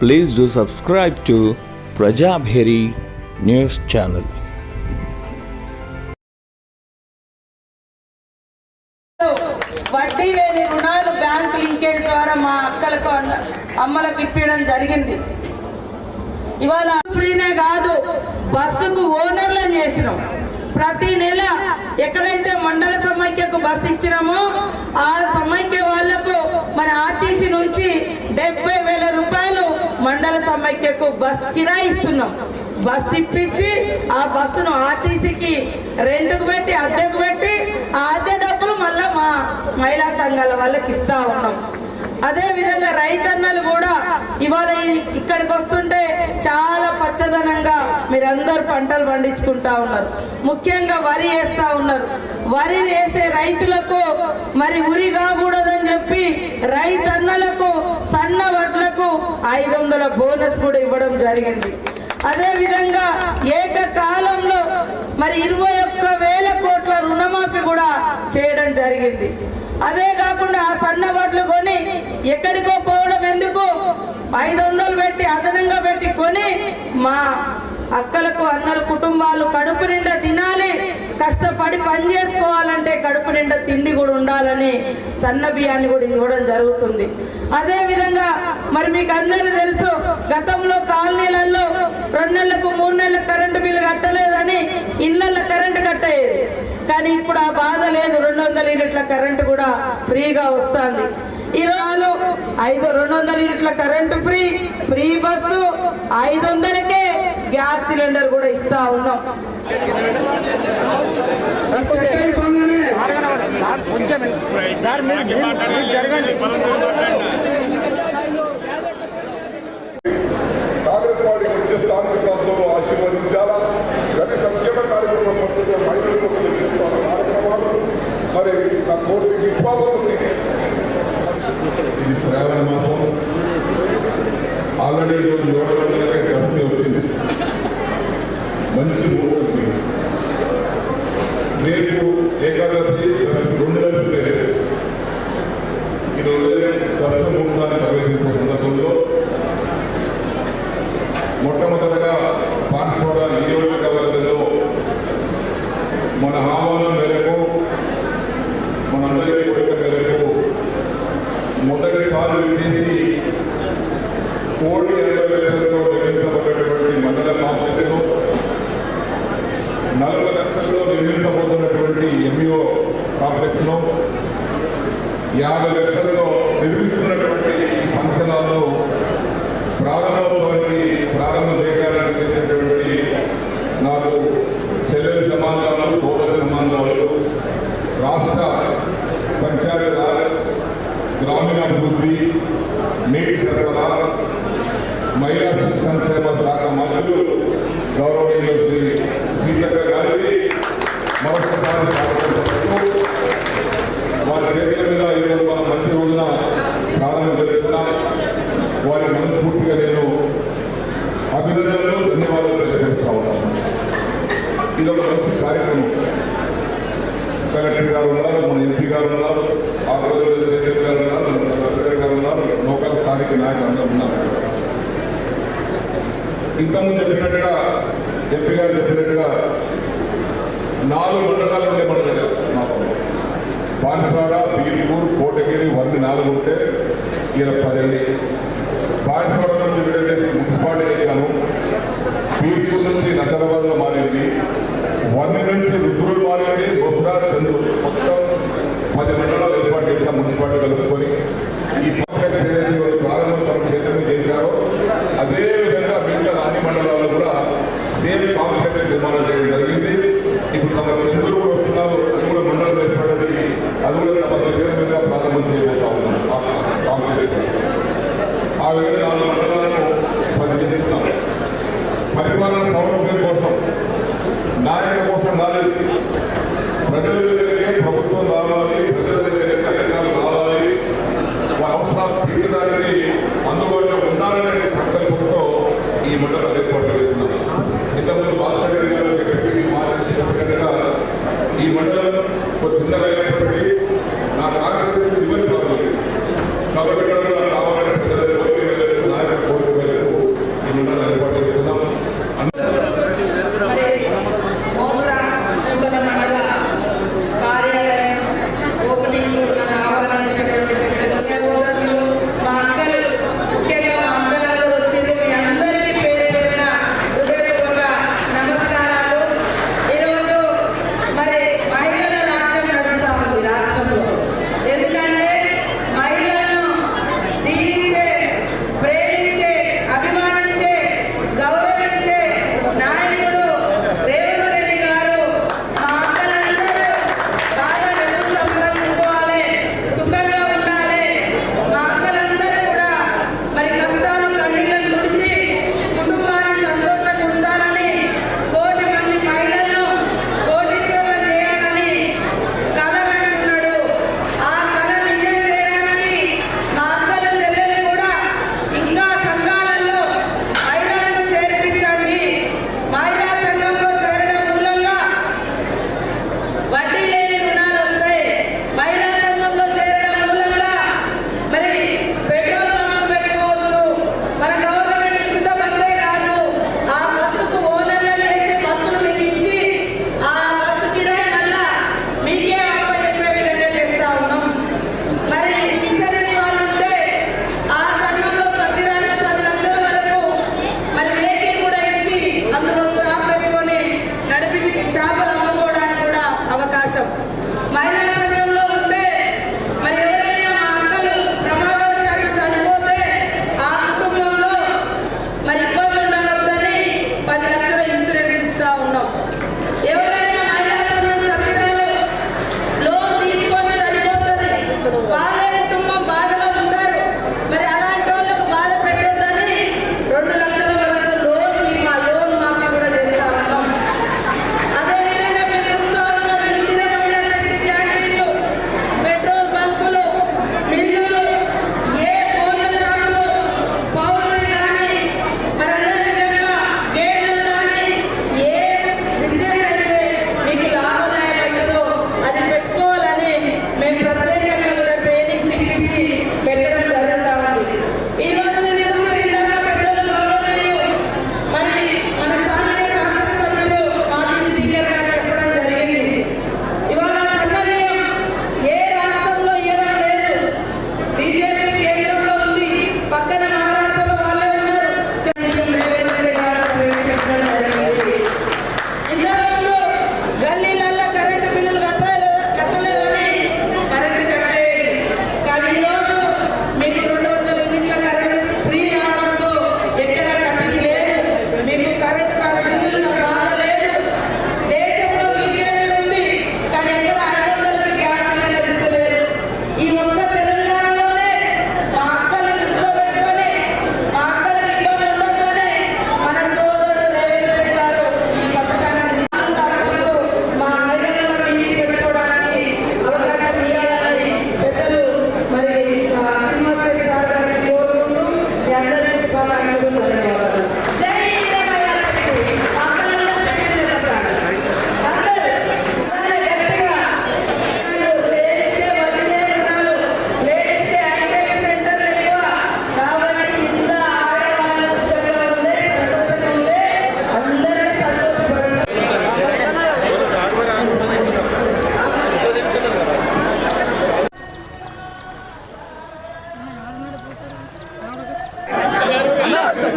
Please do subscribe to Prajabheri news channel. వడ్డీ లేని రుణాలు బ్యాంక్ లింకేజ్ ద్వారా మా అక్కలకు అన్న- అమ్మలకు ఇప్పించడం జరిగింది. ఇవాళ ఫ్రీనే కాదు బస్సుకు ఓనర్లను చేసినాం. ప్రతి నెల ఎక్కడైతే మండల సమైక్యకు బస్సు ఇచ్చినామో ఆ సమైక్య వాళ్ళకు మన ఆర్టీసీ నుంచి డెబ్బై వేల రూపాయలు మండల సమైక్యకు బస్ కిరాయి ఇస్తున్నాం. బస్ ఇప్పించి ఆ బస్సును ఆర్టీసీకి రెంట్కు పెట్టి అద్దెకు పెట్టి ఆ అద్దె డబ్బులు మళ్ళీ మా మహిళా సంఘాల వాళ్ళకి ఇస్తా ఉన్నాం. అదే విధంగా రైతన్నలు కూడా ఇవాళ ఇక్కడికి వస్తుంటే చాలా పచ్చదనంగా మీరందరూ పంటలు పండించుకుంటా ఉన్నారు. ముఖ్యంగా వరి వేస్తూ ఉన్నారు. వరి వేసే రైతులకు మరి ఉరి అని చెప్పి రైతన్నలకు సన్న వడ్లకు ఐదు వందల బోనస్ కూడా ఇవ్వడం జరిగింది. అదే విధంగా ఏకకాలంలో మరి ఇరవై ఒక్క వేల కోట్ల రుణమాఫీ కూడా చేయడం జరిగింది. అదే కాకుండా ఆ సన్న వడ్లు కొని ఎక్కడికో పోవడం ఎందుకు? ఐదు వందలు పెట్టి అదనంగా పెట్టి కొని మా అక్కలకు అన్నలు కుటుంబాలు కడుపు నిండా తినాలి. కష్టపడి పని చేసుకోవాలంటే కడుపు నిండా తిండి కూడా ఉండాలని సన్న బియ్యాన్ని కూడా ఇవ్వడం జరుగుతుంది. అదేవిధంగా మరి మీకు అందరూ తెలుసు గతంలో కాలనీలలో రెండు నెలలకు మూడు నెలలకు కరెంటు బిల్లు కట్టలేదని ఇళ్ళల్లో కరెంటు కట్టేది. కానీ ఇప్పుడు ఆ బాధ లేదు రెండు వందల యూనిట్ల కరెంటు కూడా ఫ్రీగా వస్తుంది. ఈ రోజు ఐదు రెండు వందల యూనిట్ల కరెంటు ఫ్రీ ఫ్రీ బస్సు ఐదు వందలకే గ్యాస్ సిలిండర్ కూడా ఇస్తా ఉన్నాం. సార్ మీరు మీరు జరగండి. కాంగ్రెస్ పార్టీ వచ్చే స్థానిక ప్రాంతంలో ఆశీర్వదించాలా గత సంక్షేమ కార్యక్రమం పద్ధతిగా మహిళలకు చేస్తున్న కార్యక్రమాలు మరి నా కోటి విశ్వాసం ఉంది ఇది శ్రావణ మాసం ఆల్రెడీ ఈరోజు ఏడు గంటలకే కష్టం వచ్చింది మంచి మూడు వచ్చింది రేపు ఏకాదశి రెండు గంటలు లేదు ఈరోజు కష్టం ముహూర్తాన్ని ప్రవేశించిన సందర్భంలో మొట్టమొదటగా పాఠశాల నియోజకవర్గంలో మన ఆహ్వానం మేరకు మనందరి కోరిక మేరకు మొదటిసారి చేసి కోటి ఇరవై లక్షలతో నిర్మించబడినటువంటి మండల కాంప్లెక్స్ను నలభై లక్షల్లో నిర్మించబోతున్నటువంటి ఎంఈఓ కాంప్లెక్స్ను యాభై లక్షల్లో నిర్మిస్తున్నటువంటి పంచనాలను ప్రారంభోత్సవానికి ప్రారంభం చేయడానికి చేసినటువంటి నాకు చెల్లెలు సమాధానాలు సోదరు సమాధానాలు రాష్ట్ర పంచాయతీ రాజ్ గ్రామీణాభివృద్ధి నీటి సరఫరా మహిళా శిశు సంక్షేమ శాఖ మంత్రులు గౌరవనీయులు శ్రీ సీతక్క గారిని మరొకసారి వారి వేదిక మీద ఈరోజు మనం మంచి రోజున ప్రారంభం జరుగుతున్నాం వారి మనస్ఫూర్తిగా నేను అభినందనలు ధన్యవాదాలు తెలియజేస్తా ఉన్నాను. ఇది ఒక మంచి కార్యక్రమం. కలెక్టర్ గారు ఉన్నారు మన ఎంపీ గారు ఉన్నారు ఆ రోజుల్లో గారు ఉన్నారు గారు ఉన్నారు లోకల్ స్థానిక నాయకులు అందరూ ఉన్నారు. ఇంతకుముందు చెప్పినట్టుగా ఎంపీ గారు చెప్పినట్టుగా నాలుగు మండలాలు ఉండే మన దగ్గర బాన్స్వాడ బీర్పూర్ కోటగిరి వన్ని నాలుగు ఉంటే ఈయన పదండి బాన్స్వాడ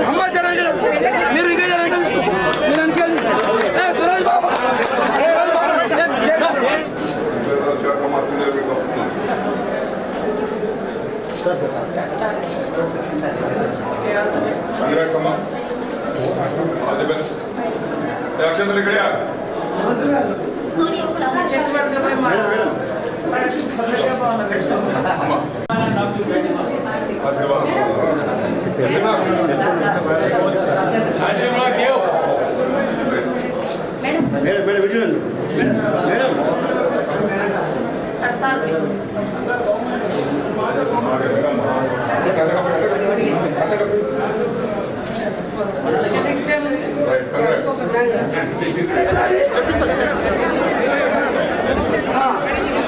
అమ్మ జరగ మీరు ఇంకా జరగ మీరు అనుకోండి ఏ సురేష్ బాబా. శాఖ మంత్రి నిలబెట్టాం. అందరికమ్మ. All the best. ఏ అక్షంతలు ఇక్కడే అమ్మ. Right, correct.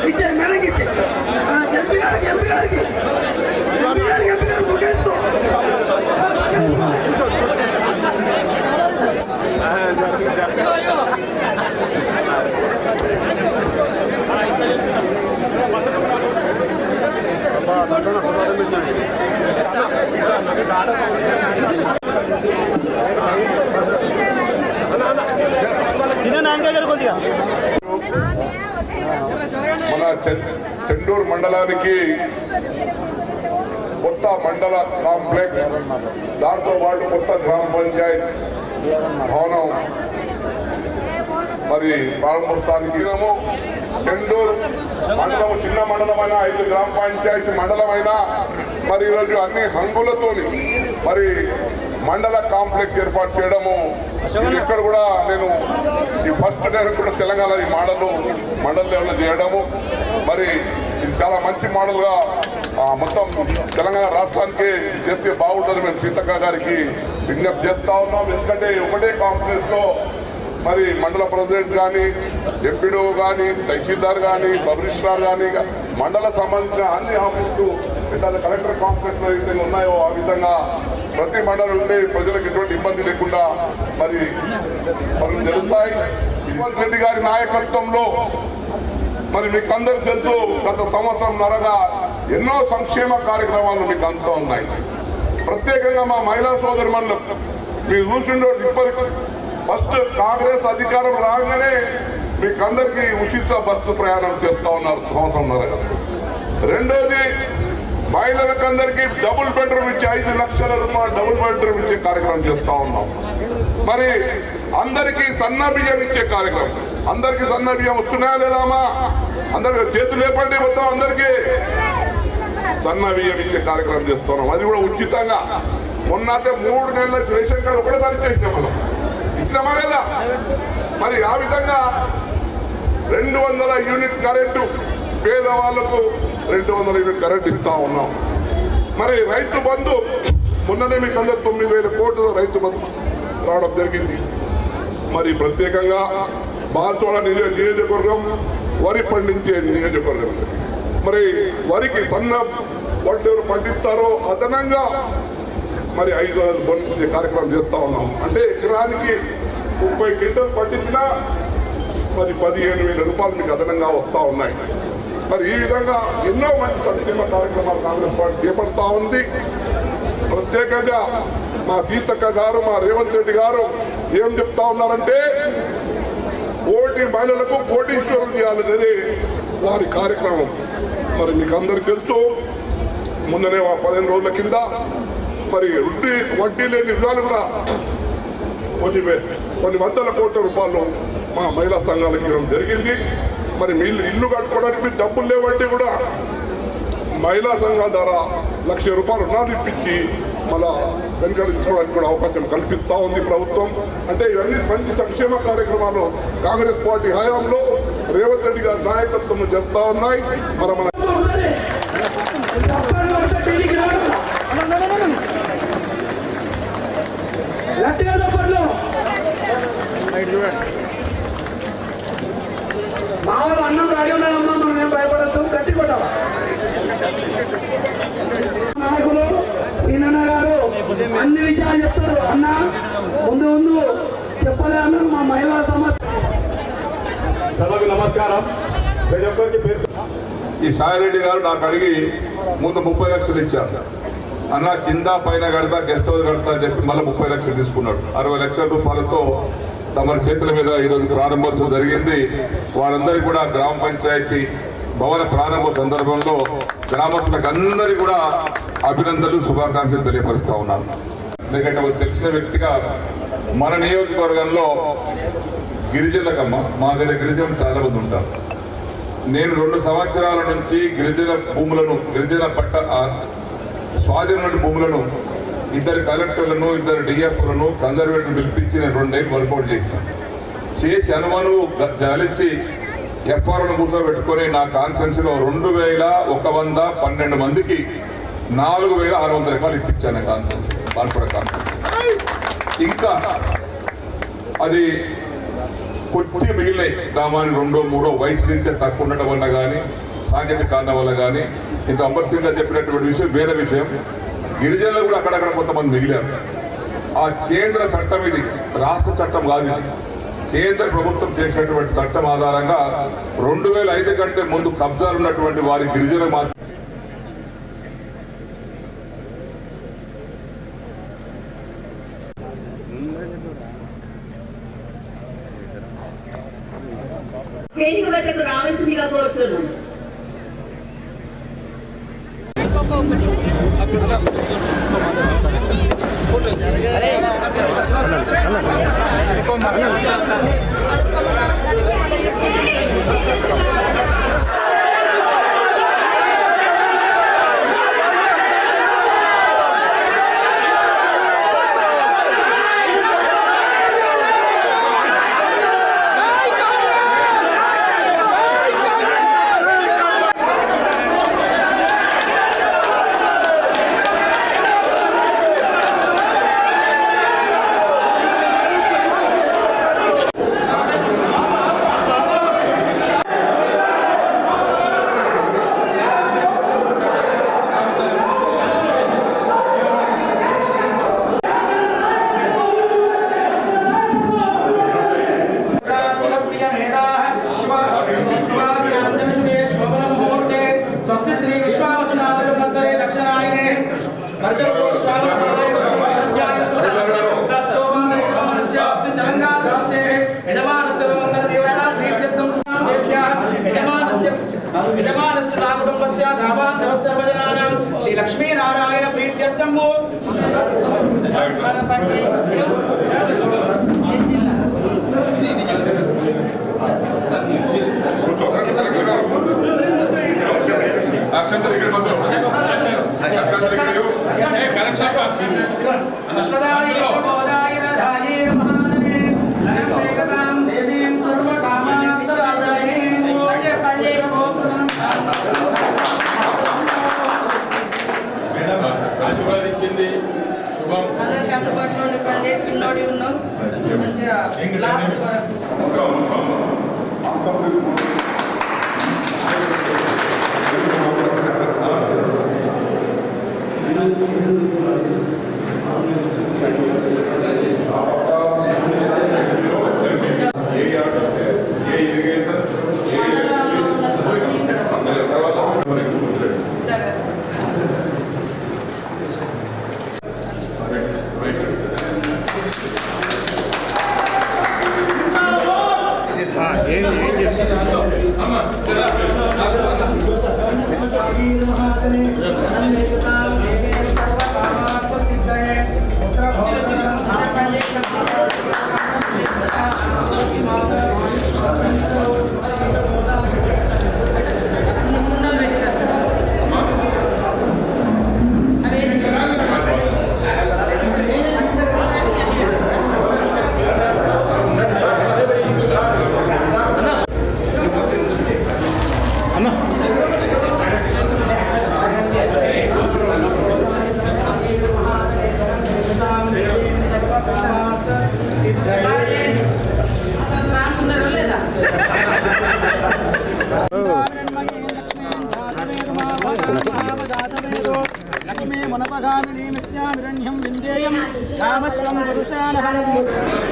ఇచ్చే మేడంకి ఇచ్చే ఎంపీ గారికి ఎంపీ గారికి ఎంపీ గారికి ఎంపీ గారికి ముఖేస్తూ మన చెండూరు మండలానికి కొత్త మండల కాంప్లెక్స్ దాంతో పాటు కొత్త గ్రామ పంచాయత్ భవనం. మరి ప్రారంభోత్సవానికి చెండూరు మండలం చిన్న మండలమైన ఐదు గ్రామ పంచాయతీ మండలమైన మరి ఈరోజు అన్ని హంగులతోని మరి మండల కాంప్లెక్స్ ఏర్పాటు చేయడము. ఇది ఇక్కడ కూడా నేను ఈ ఫస్ట్ నేను కూడా తెలంగాణ ఈ మోడల్ మండల లెవెల్లో చేయడము. మరి ఇది చాలా మంచి మోడల్గా ఆ, మొత్తం తెలంగాణ రాష్ట్రానికి చేస్తే బాగుంటుంది మేము సీతక్క గారికి విజ్ఞప్తి చేస్తా ఉన్నాం. ఎందుకంటే ఒకటే కాంప్లెక్స్లో మరి మండల ప్రెసిడెంట్ కానీ ఎంపీడో కానీ తహసీల్దార్ కానీ సబ్ రిజిస్ట్రార్ కానీ మండల సంబంధించిన అన్ని ఆఫీసులు ఎట్లా కలెక్టర్ కాంప్లెక్స్లో ఏ విధంగా ఉన్నాయో ఆ విధంగా ప్రతి మండలం ఉంటే ప్రజలకు ఎటువంటి ఇబ్బంది లేకుండా మరి పనులు జరుగుతాయి. రేవంత్ రెడ్డి గారి నాయకత్వంలో మరి మీకు అందరూ తెలుసు గత సంవత్సరం నరగా ఎన్నో సంక్షేమ కార్యక్రమాలు మీకు అందుతూ ఉన్నాయి. ప్రత్యేకంగా మా మహిళా మండలం మీరు చూసిండో ఇప్పటికి. ఫస్ట్ కాంగ్రెస్ అధికారం రాగానే మీకు అందరికీ ఉచిత బస్సు ప్రయాణం చేస్తా ఉన్నారు సంవత్సరం రెండోది మహిళలకు అందరికీ డబుల్ బెడ్రూమ్ ఇచ్చి ఐదు లక్షల రూపాయలు డబుల్ బెడ్రూమ్ ఇచ్చే కార్యక్రమం చేస్తా ఉన్నాం. మరి అందరికీ సన్న బియ్యం ఇచ్చే కార్యక్రమం. అందరికీ సన్న బియ్యం వస్తున్నాయా లేదామా అందరికి చేతులు లేపండి మొత్తం అందరికీ. సన్న బియ్యం ఇచ్చే కార్యక్రమం చేస్తున్నాం. అది కూడా ఉచితంగా. మొన్న అయితే మూడు నెలల రేషన్ కార్డు ఒకటేసారి చేసినాం మనం. ఇచ్చినామా లేదా? మరి ఆ విధంగా రెండు వందల యూనిట్ కరెంటు పేదవాళ్ళకు రెండు వందల యూనిట్ కరెంట్ ఇస్తా ఉన్నాం. మరి రైతు బంధు మొన్ననే మీకు అందరు తొమ్మిది వేల కోట్ల రైతు బంధు రావడం జరిగింది. మరి ప్రత్యేకంగా బాల్చోడ నియోజకవర్గం వరి పండించే నియోజకవర్గం. మరి వరికి సన్న వడ్లు ఎవరు పండిస్తారో అదనంగా మరి ఐదు వందలు బోనస్ కార్యక్రమం చేస్తా ఉన్నాం. అంటే ఎకరానికి ముప్పై క్వింటల్ పండించినా మరి పదిహేను వేల రూపాయలు మీకు అదనంగా వస్తూ ఉన్నాయి. మరి ఈ విధంగా ఎన్నో మంచి సంక్షేమ కార్యక్రమాలు కాంగ్రెస్ పార్టీ చేపడతా ఉంది. ప్రత్యేకంగా మా సీతక్క గారు మా రేవంత్ రెడ్డి గారు ఏం చెప్తా ఉన్నారంటే కోటి మహిళలకు కోటీశ్వరులు చేయాలనేది వారి కార్యక్రమం. మరి మీకు అందరికి తెలుసు ముందనే మా పదిహేను రోజుల కింద మరి వడ్డీ వడ్డీ లేని రుణాలు కూడా కొన్ని కొన్ని వందల కోట్ల రూపాయలు మా మహిళా సంఘాలకు ఇవ్వడం జరిగింది. మరి మీ ఇల్లు కట్టుకోవడానికి డబ్బులు లేవంటే కూడా మహిళా సంఘాల ద్వారా లక్ష రూపాయలు రుణాలు ఇప్పించి మళ్ళా వెనుకలు తీసుకోవడానికి కూడా అవకాశం కల్పిస్తూ ఉంది ప్రభుత్వం. అంటే ఇవన్నీ మంచి సంక్షేమ కార్యక్రమాలు కాంగ్రెస్ పార్టీ హయాంలో రేవంత్ రెడ్డి గారి నాయకత్వంలో జరుగుతూ ఉన్నాయి. మన మన రెడీ ఉన్నానమ్మా మనం భయపడద్దు నాయకులు సీనన్న గారు అన్ని విషయాలు చెప్తారు. అన్న ముందు ముందు చెప్పలే అన్నారు మా మహిళా నమస్కారం. ఈ సాయిరెడ్డి గారు నాకు అడిగి ముందు ముప్పై లక్షలు ఇచ్చారు. అన్న కింద పైన కడతా గెస్ట్ హౌస్ కడతా అని చెప్పి మళ్ళీ ముప్పై లక్షలు తీసుకున్నాడు. అరవై లక్షల రూపాయలతో తమ చేతుల మీద ఈరోజు ప్రారంభోత్సవం జరిగింది. వారందరికీ కూడా గ్రామ పంచాయతీ భవన ప్రారంభ సందర్భంలో గ్రామస్తులకు అందరికీ కూడా అభినందనలు శుభాకాంక్షలు తెలియపరుస్తా ఉన్నాను. ఎందుకంటే ఒక తెలిసిన వ్యక్తిగా మన నియోజకవర్గంలో గిరిజనులకమ్మ మా దగ్గర గిరిజనులు చాలా మంది ఉంటారు. నేను రెండు సంవత్సరాల నుంచి గిరిజన భూములను గిరిజన పట్ట స్వాధీన భూములను ఇద్దరు కలెక్టర్లను ఇద్దరు డిఎఫ్లను కన్జర్వేటర్ పిలిపించి నేను రెండేళ్ళు వర్కౌట్ చేశాను చేసి అనుమాను జాలిచ్చి ఎఫ్ఆర్ను కూర్చోబెట్టుకొని నా కాన్సెన్సీలో రెండు వేల ఒక వంద పన్నెండు మందికి నాలుగు వేల ఆరు వందల రూపాయలు ఇప్పించాను కాన్సెన్స్ బాన్పడ కాన్సెన్స్ ఇంకా అది కొద్ది మిగిలినాయి. గ్రామానికి రెండో మూడో వయసు నుంచి తక్కువ ఉండటం వల్ల కానీ సాంకేతిక కారణం వల్ల కానీ ఇంత అమర్ సింగ్ గారు చెప్పినటువంటి విషయం వేరే విషయం. గిరిజనులు కూడా అక్కడక్కడ కొంతమంది మిగిలారు. ఆ కేంద్ర చట్టం ఇది రాష్ట్ర చట్టం కాదు ఇది. కేంద్ర ప్రభుత్వం చేసినటువంటి చట్టం ఆధారంగా రెండు వేల ఐదు కంటే ముందు కబ్జాలు ఉన్నటువంటి వారి గిరిజన మాత్రం రావాల్సిందిగా కోరుచున్నాం. యజమానస్య యజమానస్య నా కుటుంబస్య సహబాంధవ సర్వజనానాం శ్రీ లక్ష్మీనారాయణ ప్రీత్యర్థం అక్షంతలు ఇక్కడ మొత్తం. అక్షంతలు ఇక్కడ ఇవ్వు. అందుబాటులో ఉండే పని చిన్నోడి ఉన్నాం మంచిగా లాస్ట్ వరకు ముండలు पुरुषानहं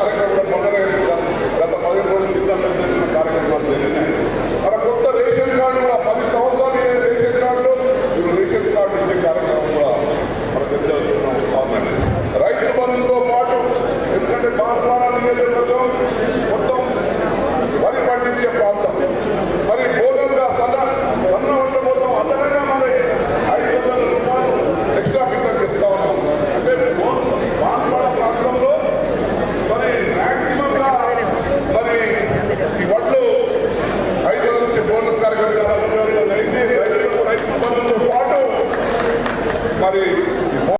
ಕಾರ್ಯಕ್ರಮ